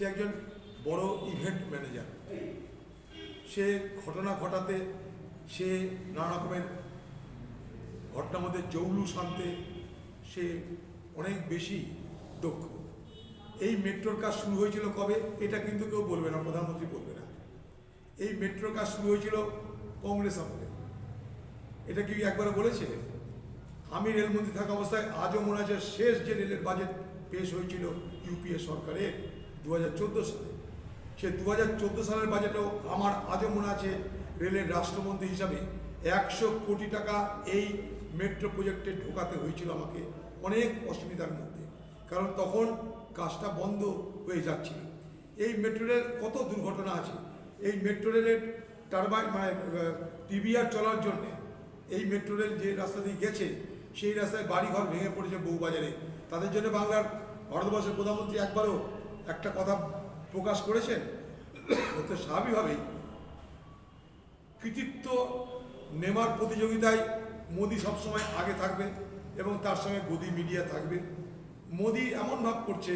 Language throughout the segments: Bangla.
সে একজন বড় ইভেন্ট ম্যানেজার সে ঘটনা ঘটাতে, সে নানা রকমের ঘটনার মধ্যে জৌলুস আনতে, সে অনেক বেশি দক্ষ। এই মেট্রোর কাজ শুরু হয়েছিল কবে? এটা কিন্তু কেউ বলবে না, প্রধানমন্ত্রী বলবে না। এই মেট্রোর কাজ শুরু হয়েছিল কংগ্রেস আমলে। এটা কি একবার বলেছে? আমি রেলমন্ত্রী থাকা অবস্থায় আজও মনে আছে শেষ যে রেলের বাজেট পেশ হয়েছিল ইউপিএ সরকারের। দু হাজার চোদ্দ সালে। সে দু হাজার চোদ্দ সালের বাজেটেও আমার আজও মনে আছে রেলের রাষ্ট্রমন্ত্রী হিসাবে একশো কোটি টাকা এই মেট্রো প্রজেক্টে ঢোকাতে হয়েছিল আমাকে অনেক অসুবিধার মধ্যে। কারণ তখন কাজটা বন্ধ হয়ে যাচ্ছিল। এই মেট্রো রেল কত দুর্ঘটনা আছে? এই মেট্রো রেলের টারবাইন মানে টিভিআর চলার জন্যে এই মেট্রো রেল যে রাস্তা দিয়ে গেছে, সেই রাস্তায় বাড়িঘর ভেঙে পড়েছে বউবাজারে। তাদের জন্য বাংলার ভারতবর্ষের প্রধানমন্ত্রী একবারও একটা কথা প্রকাশ করেছেন, তো স্বাভাবিকভাবেই কৃতিত্ব নেমার প্রতিযোগিতায় মোদি সবসময় আগে থাকবে এবং তার সঙ্গে গদি মিডিয়া থাকবে। মোদি এমন ভাব করছে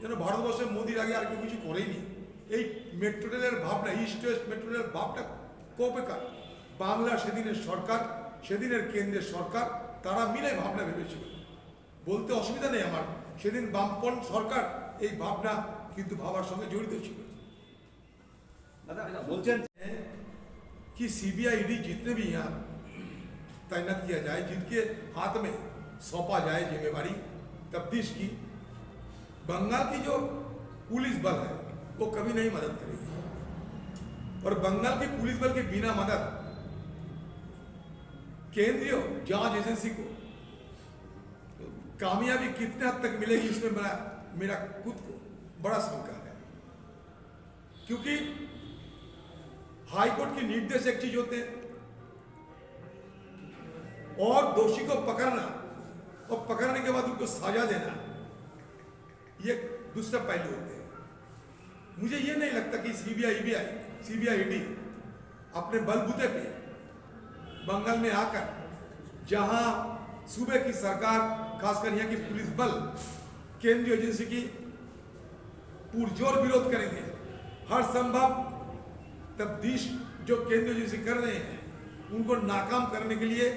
যেন ভারতবর্ষে মোদির আগে আর কেউ কিছু করেইনি এই মেট্রো রেলের ভাবনা ইস্ট ওয়েস্ট মেট্রো রেলের ভাবটা কোপেকার। বাংলা সেদিনের সরকার, সেদিনের কেন্দ্রের সরকার, তারা মিলে ভাবনা ভেবেছিল। বলতে অসুবিধা নেই আমার, সেদিন বামপন সরকার এই ভাবনা কিন্তু ভাবার সঙ্গে জড়িত ছিল দাদা বলছেন कि सीबीआई ईडी जितने भी यहाँ तैनात किया जाए जिनके हाथ में सौंपा जाए जिम्मेवारी तफ्तीश की बंगाल की जो पुलिस बल है वो कभी नहीं मदद करेगी और बंगाल की पुलिस बल के बिना मदद केंद्रीय जांच एजेंसी को कामयाबी कितने हद तक मिलेगी इसमें मेरा मेरा खुद को बड़ा शंका है। क्योंकि हाईकोर्ट के निर्देश एक चीज़ होते हैं। और दोषी को पकड़ना, और पकड़ने के बाद उनको सजा देना, ये दूसरा पहलू होते हैं। मुझे ये नहीं लगता कि सीबीआई ईबीआई सीबीआई ईडी अपने बलबूते पे बंगाल में आकर, जहाँ सूबे की सरकार, खासकर यहाँ की पुलिस बल, केंद्रीय एजेंसी की पुरजोर विरोध करेंगे। हर संभव तब्दीश जो केंद्रीय एजेंसी कर रहे हैं, उनको नाकाम करने के लिए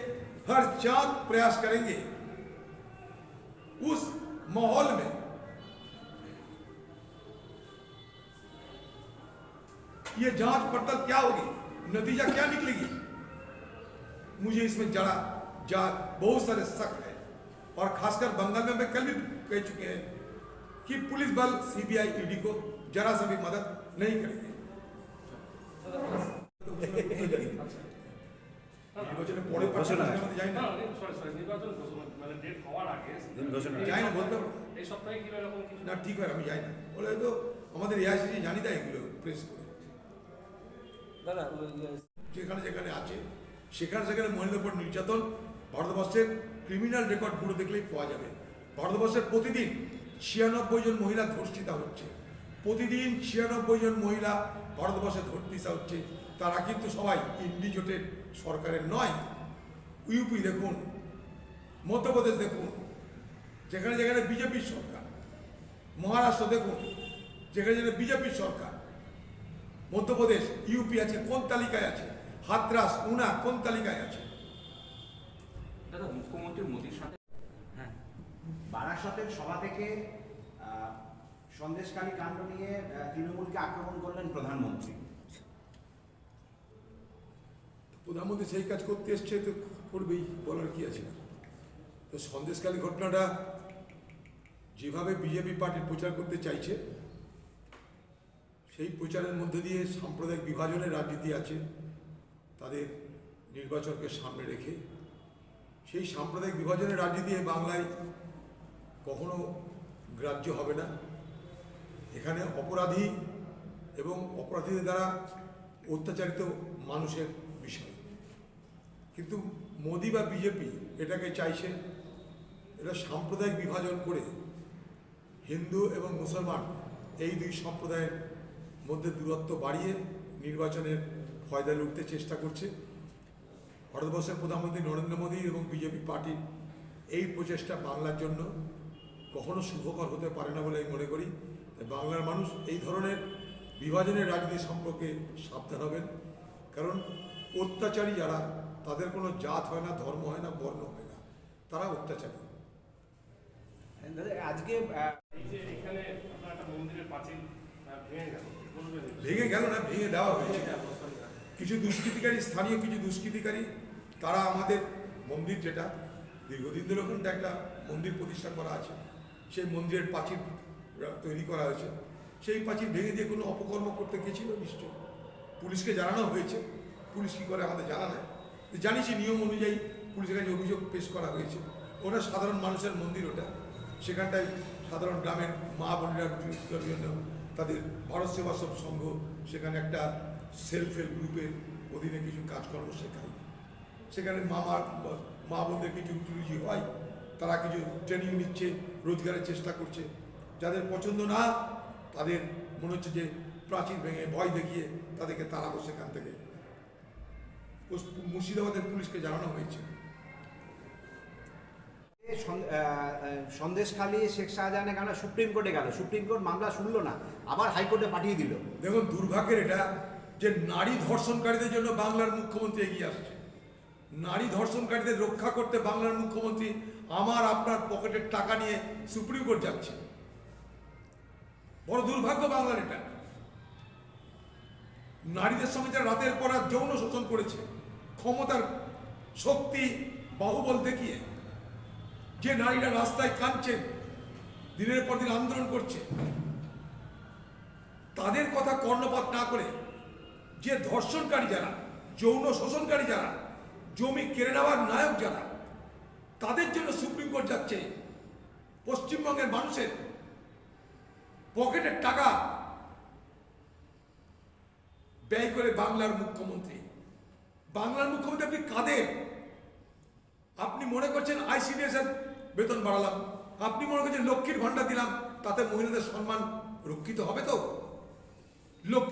हर चाक प्रयास करेंगे। उस माहौल में ये जाँच पड़ताल क्या होगी? नतीजा क्या निकलेगी? मुझे इसमें जरा जा बहुत सारे शक है। और खासकर बंगाल में मैं कल भी कह चुके हैं कि पुलिस बल सीबीआई ईडी को जरा सा भी मदद नहीं करेंगे নির্বাচনের পরে ঘোষণা আছে। পাঠানো যায় না না, sorry, sorry, নির্বাচন ঘোষণা- মানে ডেট হওয়ার আগে দিন ঘোষণা যাই না বলতে পারবো না। এই সপ্তাহে কি এরকম কিছু না ঠিক হয় আমি যাই না বলে তো আমাদের এআইসিসি জানি দেয় এগুলো প্রেস করে দাদা ওই, ওই, যেখানে যেখানে আছে সেখানে সেখানে মহিলাদের উপর নির্যাতন ভারতবর্ষের ক্রিমিনাল রেকর্ড পুরো দেখলেই পাওয়া যাবে ভারতবর্ষের প্রতিদিন ছিয়ানব্বই জন মহিলা ধর্ষিতা হচ্ছে। প্রতিদিন ছিয়ানব্বই জন মহিলা ভারতবর্ষে ধর্ষিতা হচ্ছে। তারা কিন্তু সবাই ইন্ডি জোটের সরকারের নয়। ইউপি দেখুন, মধ্যপ্রদেশ দেখুন, যেখানে যেখানে বিজেপির সরকার। মহারাষ্ট্র দেখুন, যেখানে যেখানে বিজেপির সরকার। মধ্যপ্রদেশ, ইউপি আছে, কোন তালিকায় আছে? হাতরাস, উনা, কোন তালিকায় আছে? দাদা, মুখ্যমন্ত্রী মোদীর সাথে বারাসতের সভা থেকে সন্দেশকারী কাণ্ড নিয়ে তৃণমূলকে আক্রমণ করলেন প্রধানমন্ত্রী। প্রধানমন্ত্রী সেই কাজ করতে এসছে, তো করবেই, বলার কি আছে তো সন্দেশকালী ঘটনাটা যেভাবে বিজেপি পার্টি প্রচার করতে চাইছে, সেই প্রচারের মধ্যে দিয়ে সাম্প্রদায়িক বিভাজনের রাজনীতি আছে, তাদের নির্বাচনকে সামনে রেখে। সেই সাম্প্রদায়িক বিভাজনের রাজনীতি বাংলায় কখনো গ্রাহ্য হবে না। এখানে অপরাধী এবং অপরাধীদের দ্বারা অত্যাচারিত মানুষের বিষয়। কিন্তু মোদি বা বিজেপি এটাকে চাইছে, এটা সাম্প্রদায়িক বিভাজন করে হিন্দু এবং মুসলমান এই দুই সম্প্রদায়ের মধ্যে দূরত্ব বাড়িয়ে নির্বাচনের ফয়দা লুটতে চেষ্টা করছে। ভারতবর্ষের প্রধানমন্ত্রী নরেন্দ্র মোদী এবং বিজেপি পার্টির এই প্রচেষ্টা বাংলার জন্য কখনো শুভকর হতে পারে না বলে আমি মনে করি। বাংলার মানুষ এই ধরনের বিভাজনের রাজনীতি সম্পর্কে সাবধান হবেন। কারণ অত্যাচারী যারা তাদের কোনো জাত হয় না ধর্ম হয় না বর্ণ হয় না। তারা অত্যাচারী। আজকে আহ, এই যে এখানে আপনার একটা মন্দিরের পাঁচিল আহ, ভেঙে গেল। ভেঙে গেল না ভেঙে দেওয়া হয়েছে। কিছু দুষ্কৃতিকারী স্থানীয় কিছু দুষ্কৃতিকারী তারা আমাদের মন্দির যেটা দীর্ঘদিন ধরে ওখানটা একটা মন্দির প্রতিষ্ঠা করা আছে। সেই মন্দিরের প্রাচীর তৈরি করা হয়েছে। সেই প্রাচীর ভেঙে দিয়ে কোনো অপকর্ম করতে গেছিল নিশ্চয় পুলিশকে জানানো হয়েছে। পুলিশ কী করে আমাদের জানা নেই। জানিছি নিয়ম অনুযায়ী পুলিশের কাছে অভিযোগ পেশ করা হয়েছে। ওটা সাধারণ মানুষের মন্দির ওটা। সেখানটায় সাধারণ গ্রামের মা বোনেরা জন্য তাদের ভারত সেবাশ্রম সংঘ, সেখানে একটা সেলফ হেল্প গ্রুপের অধীনে কিছু কাজকর্ম শেখায়। সেখানে মামার মা বোনদের কিছু হয় তারা কিছু ট্রেনিং নিচ্ছে রোজগারের চেষ্টা করছে। যাদের পছন্দ না তাদের মনে হচ্ছে যে প্রাচীর ভেঙে ভয় দেখিয়ে তাদেরকে তাড়াবো সেখান থেকে। মুর্শিদাবাদের পুলিশকে জানানো হয়েছে। সন্দেশখালী শেখ শাহজাহানের কারণে সুপ্রিম কোর্টে গেল। সুপ্রিম কোর্ট মামলা শুনলো না আবার হাইকোর্টে পাঠিয়ে দিল। দেখুন দুর্ভাগ্যের এটা যে নারী ধর্ষণকারীদের জন্য বাংলার মুখ্যমন্ত্রী এগিয়ে আসছে। নারী ধর্ষণকারীদের রক্ষা করতে বাংলার মুখ্যমন্ত্রী আমার আপনার পকেটের টাকা নিয়ে সুপ্রিম কোর্ট যাচ্ছে। বড় দুর্ভাগ্য বাংলার এটা। নারীদের সঙ্গে যারা রাতের পর যৌন শোষণ করেছে, ক্ষমতার শক্তি বাহুবল দেখিয়ে যে নারীরা রাস্তায় কাঁদছে, দিনের পর দিন আন্দোলন করছে, তাদের কথা কর্ণপাত না করে যে ধর্ষণকারী যারা, যৌন শোষণকারী যারা জমি কেড়ে নেওয়ার নায়ক যারা, তাদের জন্য সুপ্রিম কোর্ট যাচ্ছে। পশ্চিমবঙ্গের মানুষের পকেটের টাকা ব্যয় করে বাংলার মুখ্যমন্ত্রী। বাংলার মুখ্যমন্ত্রী আপনি কাদের? আপনি মনে করছেন আইসিডিএস এর বেতন বাড়ালাম, আপনি মনে করছেন লক্ষ্মীর ভান্ডার দিলাম, তাতে মহিলাদের সম্মান রক্ষিত হবে তো? লক্ষ্মী